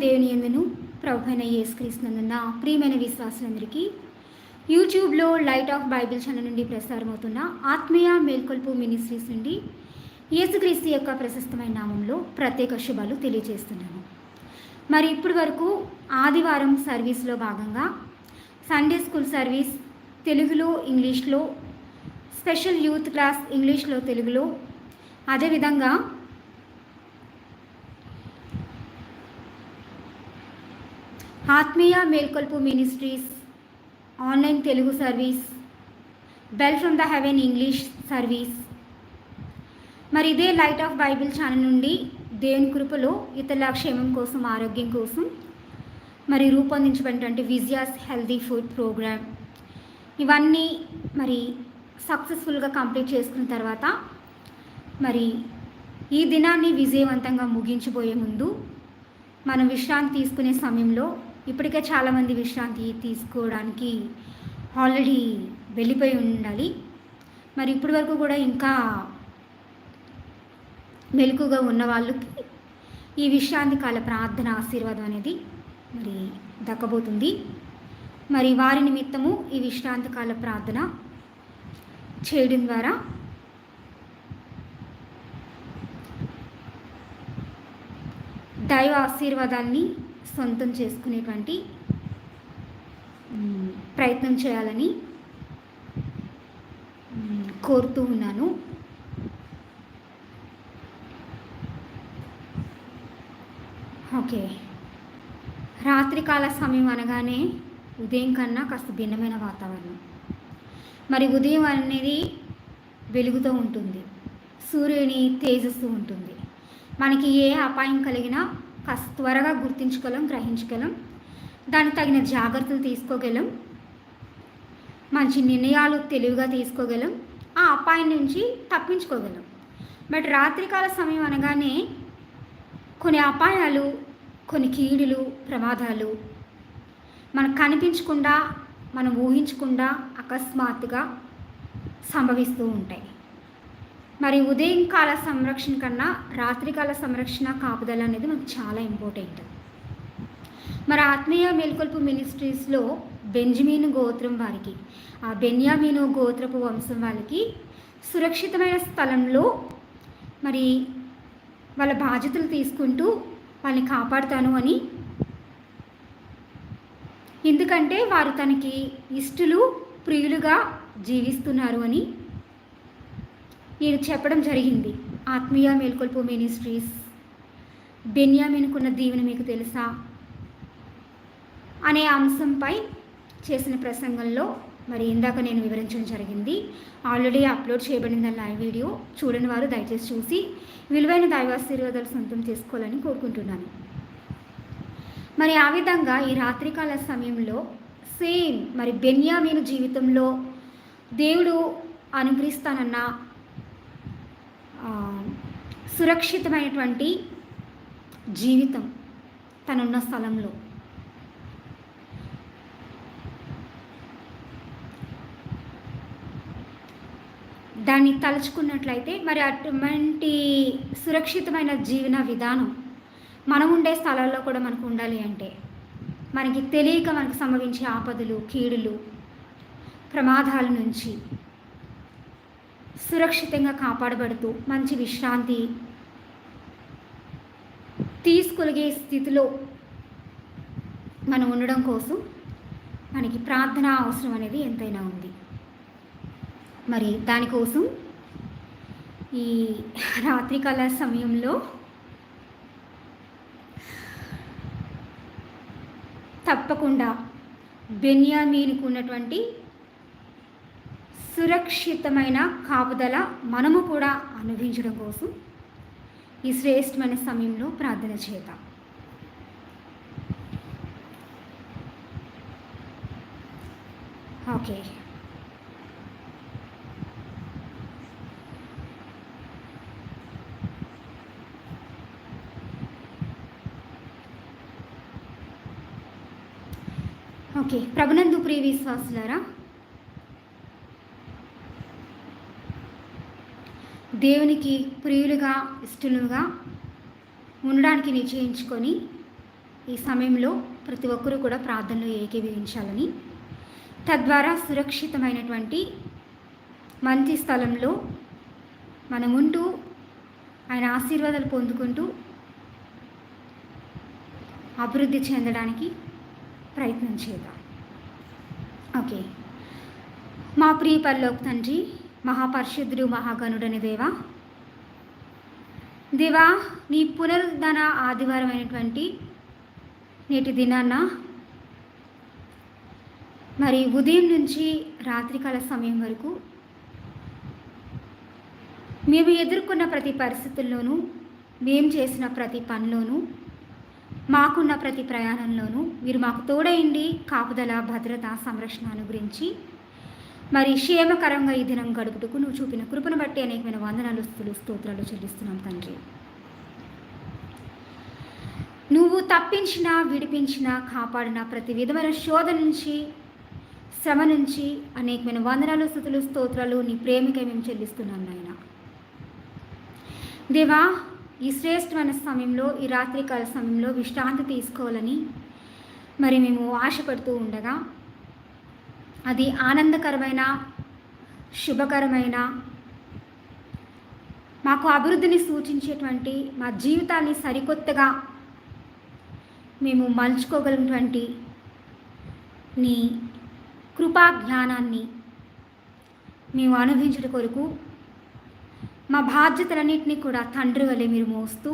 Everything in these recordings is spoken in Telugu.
దేవుని ఎందును? ప్రభుైన యేసుక్రీస్తునందున ప్రియమైన విశ్వాసులందరికీ యూట్యూబ్లో లైట్ ఆఫ్ బైబిల్ ఛానల్ నుండి ప్రసారమవుతున్న ఆత్మీయ మేల్కొల్పు మినిస్ట్రీస్ నుండి యేసుక్రీస్తు యొక్క ప్రశస్తమైన నామంలో ప్రత్యేక శుభాలు తెలియజేస్తున్నాను. మరి ఇప్పటి వరకు ఆదివారం సర్వీస్లో భాగంగా సండే స్కూల్ సర్వీస్ తెలుగులో ఇంగ్లీష్లో స్పెషల్ యూత్ క్లాస్ ఇంగ్లీష్లో తెలుగులో అదేవిధంగా ఆత్మీయ మేల్కొల్పు ministries online Telugu service bell from the heaven English service. మరి ఇదే లైట్ ఆఫ్ బైబిల్ ఛానల్ నుండి దేవుని కృపలో ఇతరుల క్షేమం కోసం ఆరోగ్యం కోసం మరి రూపొందించబడినటువంటి విజియాస్ హెల్దీ ఫుడ్ ప్రోగ్రామ్. ఇవన్నీ మరి సక్సెస్ఫుల్గా కంప్లీట్ చేసుకున్న తర్వాత మరి ఈ దినాన్ని విజయవంతంగా ముగించిపోయే ముందు మనం విశ్రాంతి తీసుకునే సమయంలో ఇప్పటికే చాలామంది విశ్రాంతి తీసుకోవడానికి ఆల్రెడీ వెళ్ళిపోయి ఉండాలి. మరి ఇప్పటి వరకు కూడా ఇంకా మెలకుగా ఉన్న వాళ్ళకి ఈ విశ్రాంతి కాల ప్రార్థన ఆశీర్వాదం అనేది మరి దక్కబోతుంది. మరి వారి నిమిత్తము ఈ విశ్రాంతి కాల ప్రార్థన చేయడం ద్వారా దైవ ఆశీర్వాదాన్ని సొంతం చేసుకునేటువంటి ప్రయత్నం చేయాలని కోరుతూ ఉన్నాను. ఓకే. రాత్రికాల సమయం అనగానే ఉదయం కన్నా కాస్త భిన్నమైన వాతావరణం. మరి ఉదయం అనేది వెలుగుతూ ఉంటుంది. సూర్యుని తేజస్సు ఉంటుంది. మనకి ఏ అపాయం కలిగినా కాస్త త్వరగా గుర్తించగలం గ్రహించగలం దానికి తగిన జాగ్రత్తలు తీసుకోగలం. మంచి నిర్ణయాలు తెలివిగా తీసుకోగలం. ఆ అపాయం నుంచి తప్పించుకోగలం. బట్ రాత్రికాల సమయం అనగానే కొన్ని అపాయాలు కొన్ని కీడులు ప్రమాదాలు మనకు కనిపించకుండా మనం ఊహించకుండా అకస్మాత్తుగా సంభవిస్తూ ఉంటాయి. మరి ఉదయం కాల సంరక్షణ కన్నా రాత్రికాల సంరక్షణ కాపుదల అనేది మనకు చాలా ఇంపార్టెంట్ మరి ఆత్మీయ మేల్కొల్పు మినిస్ట్రీస్లో బెంజమీన్ గోత్రం వారికి ఆ బెన్యామీను గోత్రపు వంశం వాళ్ళకి సురక్షితమైన స్థలంలో మరి వాళ్ళ బాధ్యతలు తీసుకుంటూ వాళ్ళని కాపాడుతాను అని. ఎందుకంటే వారు తనకి ఇష్టలు ప్రియులుగా జీవిస్తున్నారు అని. నేను చెప్పడం జరిగింది. ఆత్మీయ మేల్కొల్పు మినిస్ట్రీస్ బెన్యామిన్కున్న దీవెన మీకు తెలుసా? అనే అంశంపై చేసిన ప్రసంగంలో మరి ఇందాక నేను వివరించడం జరిగింది. ఆల్రెడీ అప్లోడ్ చేయబడిన లైవ్ వీడియో. చూడని వారు దయచేసి చూసి విలువైన దైవాశీర్వాదాలు సొంతం చేసుకోవాలని కోరుకుంటున్నాను. మరి ఆ విధంగా ఈ రాత్రికాల సమయంలో సేమ్ మరి బెన్యామీను జీవితంలో దేవుడు అనుగ్రహిస్తానన్న సురక్షితమైనటువంటి జీవితం తనున్న స్థలంలో. దాన్ని తలుచుకున్నట్లయితే మరి అటువంటి సురక్షితమైన జీవన విధానం మనం ఉండే స్థలాల్లో కూడా మనకు ఉండాలి అంటే మనకి తెలియక మనకు సంభవించే ఆపదలు కీడులు ప్రమాదాల నుంచి సురక్షితంగా కాపాడబడుతూ మంచి విశ్రాంతి తీసుకొలిగే స్థితిలో మనం ఉండడం కోసం మనకి ప్రార్థన అవసరం అనేది ఎంతైనా ఉంది. మరి దానికోసం ఈ రాత్రికాల సమయంలో తప్పకుండా బెన్యామీనికి ఉన్నటువంటి సురక్షితమైన కాపుదల మనము కూడా అనుభవించడం కోసం ఈ శ్రేష్టమైన సమయంలో ప్రార్థన చేద్దాం. ఓకే. ఓకే. ప్రభునందు ప్రియ విశ్వాసులారా దేవునికి ప్రియులుగా ఇష్టలుగా ఉండడానికి నిశ్చయించుకొని ఈ సమయంలో ప్రతి ఒక్కరూ కూడా ప్రార్థనలో ఏకీభవించాలని తద్వారా సురక్షితమైనటువంటి మంచి స్థలంలో మనముంటూ ఆయన ఆశీర్వాదాలు పొందుకుంటూ అభివృద్ధి చెందడానికి ప్రయత్నం చేద్దాం. ఓకే. మా ప్రియ పరలోక తండ్రి మహాపరిశుద్ధుడు మహాగణుడని దేవా. దేవా నీ పునరుద్ధరణ ఆదివారం అయినటువంటి నేటి దినాన్న మరి ఉదయం నుంచి రాత్రికాల సమయం వరకు మేము ఎదుర్కొన్న ప్రతి పరిస్థితుల్లోనూ మేము చేసిన ప్రతి పనిలోనూ మాకున్న ప్రతి ప్రయాణంలోనూ మీరు మాకు తోడైండి కాపుదల భద్రత సంరక్షణ గురించి మరి క్షేమకరంగా ఈ దినం గడుపుటకు నువ్వు చూపిన కృపను బట్టి అనేకమైన వందనాలు స్థులు స్తోత్రాలు చెల్లిస్తున్నాం తండ్రి. నువ్వు తప్పించిన విడిపించిన కాపాడిన ప్రతి విధమైన శోధ నుంచి శ్రమ నుంచి అనేకమైన వందనాలు స్థుతులు స్తోత్రాలు నీ ప్రేమిక మేము చెల్లిస్తున్నాం నాయన. దేవా ఈ శ్రేష్టమైన సమయంలో ఈ రాత్రికాల సమయంలో విశ్రాంతి తీసుకోవాలని మరి మేము ఆశపడుతూ ఉండగా అది ఆనందకరమైన శుభకరమైన మాకు అభివృద్ధిని సూచించేటువంటి మా జీవితాన్ని సరికొత్తగా మేము మలుచుకోగలిగినటువంటి నీ కృపా జ్ఞానాన్ని మేము అనుభవించడం కొరకు మా బాధ్యతలన్నింటినీ కూడా తండ్రి వలె మీరు మోస్తూ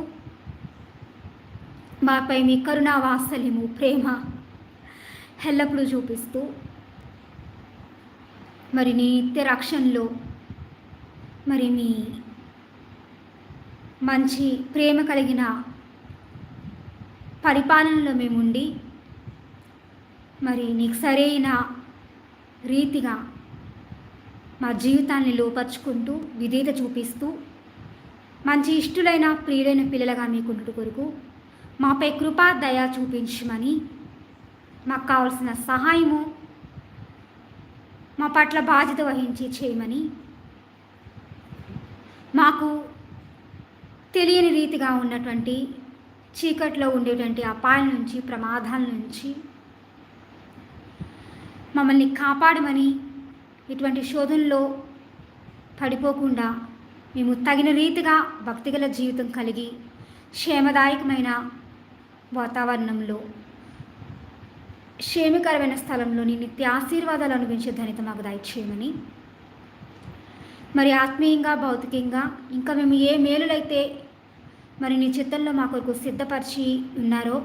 మాపై మీ కరుణా వాత్సల్యము ప్రేమ ఎల్లప్పుడూ చూపిస్తూ మరి నీ నిత్య రక్షణలో మరి మీ మంచి ప్రేమ కలిగిన పరిపాలనలో మేముండి మరి నీకు సరైన రీతిగా మా జీవితాన్ని లోపరుచుకుంటూ విధేత చూపిస్తూ మంచి ఇష్టులైన ప్రియులైన పిల్లలుగా మీకుంటు కొరకు మాపై కృపా దయ చూపించమని మాకు కావలసిన సహాయము మా పట్ల బాధ్యత వహించి చేయమని మాకు తెలియని రీతిగా ఉన్నటువంటి చీకట్లో ఉండేటువంటి అపాయాల నుంచి ప్రమాదాల నుంచి మమ్మల్ని కాపాడమని ఇటువంటి శోధనలో పడిపోకుండా మేము తగిన రీతిగా భక్తిగల జీవితం కలిగి క్షేమదాయకమైన వాతావరణంలో క్షేమకరమైన స్థలంలోని నిత్య ఆశీర్వాదాలు అనుభవించే ధనిత మాకు దయచేయమని. మరి ఆత్మీయంగా భౌతికంగా ఇంకా మేము ఏ మేలులైతే మరి నీ చిత్తంలో మా కొరకు సిద్ధపరిచి ఉన్నారో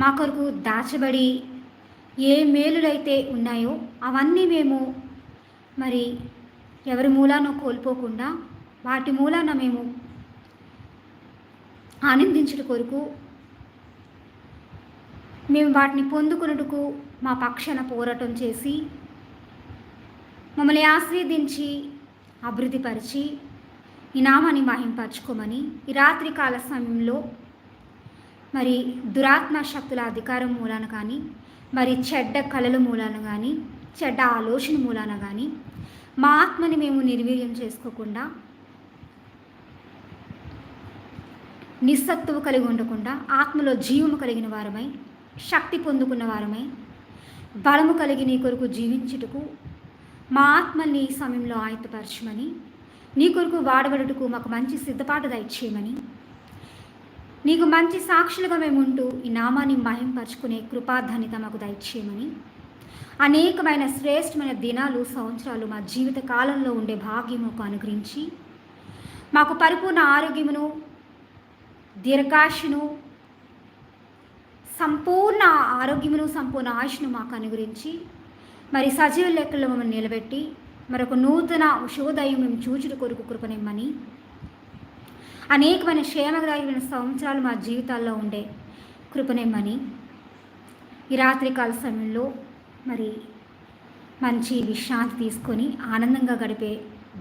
మా కొరకు దాచబడి ఏ మేలులైతే ఉన్నాయో అవన్నీ మేము మరి ఎవరి మూలానో కోల్పోకుండా వాటి మూలాన మేము ఆనందించడం కొరకు మేము వాటిని పొందుకున్నట్టుకు మా పక్షాన పోరాటం చేసి మమ్మల్ని ఆశీర్దించి అభివృద్ధిపరిచి ఈ నామాన్ని మహింపరచుకోమని ఈ రాత్రి కాల సమయంలో మరి దురాత్మ శక్తుల అధికారం మూలాన కానీ మరి చెడ్డ కళల మూలాన కానీ చెడ్డ ఆలోచన మూలాన కానీ మా ఆత్మని మేము నిర్వీర్యం చేసుకోకుండా నిస్సత్తువు కలిగి ఉండకుండా ఆత్మలో జీవము కలిగిన వారమై శక్తి పొందుకున్న వారమై. బలము కలిగి నీ కొరకు జీవించుటకు మా ఆత్మల్ని ఈ సమయంలో ఆయుతపరచమని నీ కొరకు వాడబడుటకు మాకు మంచి సిద్ధపాటు దయచేయమని. నీకు మంచి సాక్షులుగా మేము ఉంటూ ఈ నామాన్ని మహింపరచుకునే కృపాధన్యత మాకు దయచేయమని. అనేకమైన శ్రేష్టమైన దినాలు సంవత్సరాలు మా జీవిత కాలంలో ఉండే భాగ్యము అనుగ్రహించి మాకు పరిపూర్ణ ఆరోగ్యమును దీర్ఘాశను సంపూర్ణ ఆరోగ్యమును సంపూర్ణ ఆయుష్ను మాకు అనుగురించి మరి సజీవ లెక్కల్లో మమ్మల్ని నిలబెట్టి మరొక నూతన శోదయం మేము చూచుడు కొరకు కృపనిమ్మని అనేకమైన క్షేమదాయకమైన సంవత్సరాలు మా జీవితాల్లో ఉండే కృపనిమ్మని ఈ రాత్రికాల సమయంలో మరి మంచి విశ్రాంతి తీసుకొని ఆనందంగా గడిపే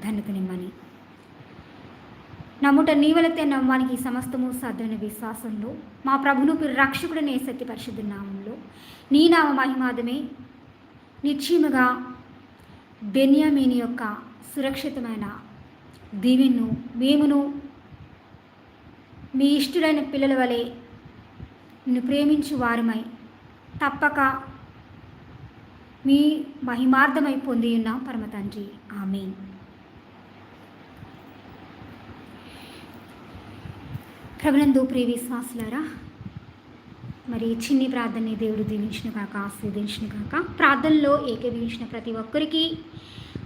ధన్యతనిమ్మని నమ్ముట నీవలతే నమ్మానికి సమస్తము సాధ్యమైన విశ్వాసంలో. మా ప్రభును రక్షకుడనే సత్య పరిశుద్ధ నామంలో. నీ నామ మహిమాదమే. నిశ్చయముగా బెన్యామీని యొక్క సురక్షితమైన దీవెన్ను మేమును మీ ఇష్టులైన పిల్లల వలె నిన్ను ప్రేమించు వారమై తప్పక మీ మహిమార్థమై పొంది ఉన్నాం పరమ తండ్రి ఆమె ప్రభునందు ప్రియ విశ్వాసులారా మరి చిన్ని ప్రార్థనని దేవుడు దీవించిన కాక ఆశీర్దించిన కాక ప్రార్థనలో ఏకీభవించిన ప్రతి ఒక్కరికి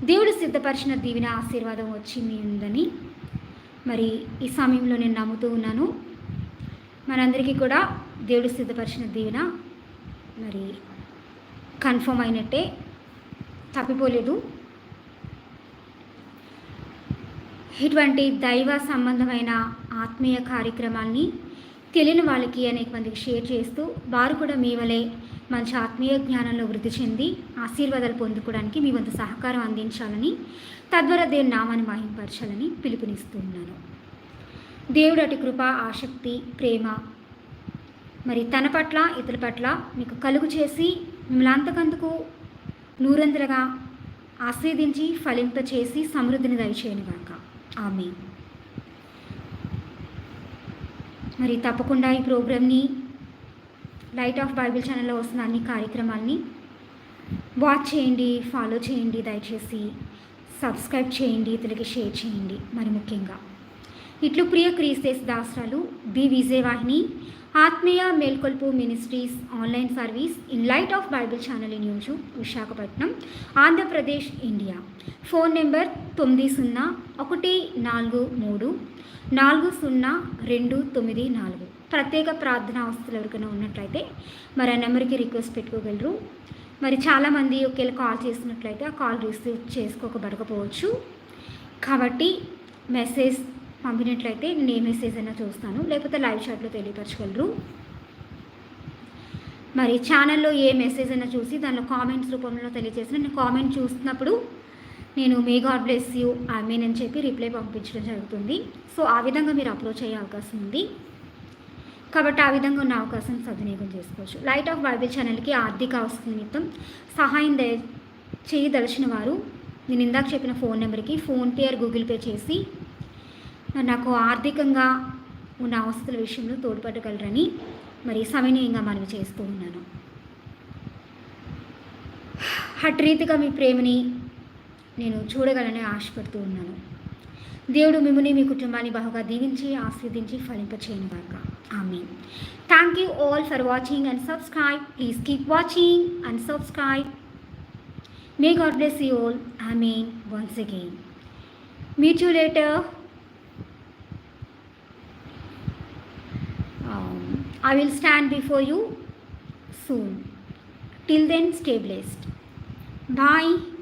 దేవుడు సిద్ధపరిచిన దీవిన ఆశీర్వాదం వచ్చింది ఉందని మరి ఈ సమయంలో నేను నమ్ముతూ ఉన్నాను. మనందరికీ కూడా దేవుడు సిద్ధపరిచిన దీవెన మరి కన్ఫర్మ్ అయినట్టే తప్పిపోలేదు. ఇటువంటి దైవ సంబంధమైన ఆత్మీయ కార్యక్రమాల్ని తెలియని వాళ్ళకి అనేక మందికి షేర్ చేస్తూ వారు కూడా మీ వలె మంచి ఆత్మీయ జ్ఞానంలో వృద్ధి చెంది ఆశీర్వాదాలు పొందుకోవడానికి మీ వంతు సహకారం అందించాలని తద్వారా దేవుని నామాన్ని మహింపరచాలని పిలుపునిస్తూ ఉన్నాను దేవుడు అటు కృప ఆసక్తి ప్రేమ మరి తన పట్ల ఇతరుల పట్ల మీకు కలుగు చేసి మిమ్మల్ని అంతకంతకు నూరంతలుగా ఆస్వాదించి ఫలింపచేసి సమృద్ధిని దయచేయను గాక ఆమె మరి తప్పకుండా ఈ ప్రోగ్రామ్ని లైట్ ఆఫ్ బైబిల్ ఛానల్లో వస్తున్న అన్ని కార్యక్రమాల్ని వాచ్ చేయండి ఫాలో చేయండి దయచేసి సబ్స్క్రైబ్ చేయండి ఇతరులకి షేర్ చేయండి. మరి ముఖ్యంగా ఇట్లు ప్రియ క్రీస్తేస్ దాసరాలు బి. విజయవాహిని ఆత్మీయ మేల్కొల్పు ministries online service in light of Bible channel news Visakhapatnam Andhra Pradesh India. Phone number తొమ్మిది సున్నా ఒకటి నాలుగు మూడు నాలుగు సున్నా రెండు తొమ్మిది నాలుగు. ప్రత్యేక ప్రార్థన అవస్థలు ఎవరికైనా ఉన్నట్లయితే మరి ఆ నెంబర్కి రిక్వెస్ట్ పెట్టుకోగలరు. మరి చాలామంది ఒకవేళ కాల్ చేసినట్లయితే ఆ కాల్ రిసీవ్ చేసుకోకబడకపోవచ్చు కాబట్టి మెసేజ్ పంపినట్లయితే నేను ఏ మెసేజ్ అయినా చూస్తాను. లేకపోతే లైవ్ షాట్లో తెలియపరచగలరు. మరి ఛానల్లో ఏ మెసేజ్ అయినా చూసి దానిలో కామెంట్స్ రూపంలో తెలియజేసిన నేను కామెంట్ చూస్తున్నప్పుడు నేను may God bless you I mean అని చెప్పి రిప్లై పంపించడం జరుగుతుంది. సో ఆ విధంగా మీరు అప్రోచ్ అయ్యే అవకాశం ఉంది. కాబట్టి ఆ విధంగా ఉన్న అవకాశం సద్వినియోగం చేసుకోవచ్చు. లైట్ ఆఫ్ బైబిల్ ఛానల్కి ఆర్థిక అవసరం నిమిత్తం సహాయం దయ చేయదలిచిన వారు. నేను ఇందాక చెప్పిన ఫోన్ నెంబర్కి ఫోన్పే ఆర్ గూగుల్ పే చేసి నాకు ఆర్థికంగా ఉన్న అవస్థల విషయంలో తోడ్పడగలరని మరి సవినయంగా మనవి చేస్తూ ఉన్నాను. హట్ రీతిగా మీ ప్రేమని నేను చూడగలని ఆశపడుతూ ఉన్నాను. దేవుడు మిమ్మల్ని మీ కుటుంబాన్ని బహుగా దీవించి ఆస్వాదించి ఫలింపచేయను గాక. ఆమె thank you all for watching and subscribe please keep watching and subscribe may God bless you all I mean once again meet you later I will stand before you soon. Till then, stay blessed. Bye.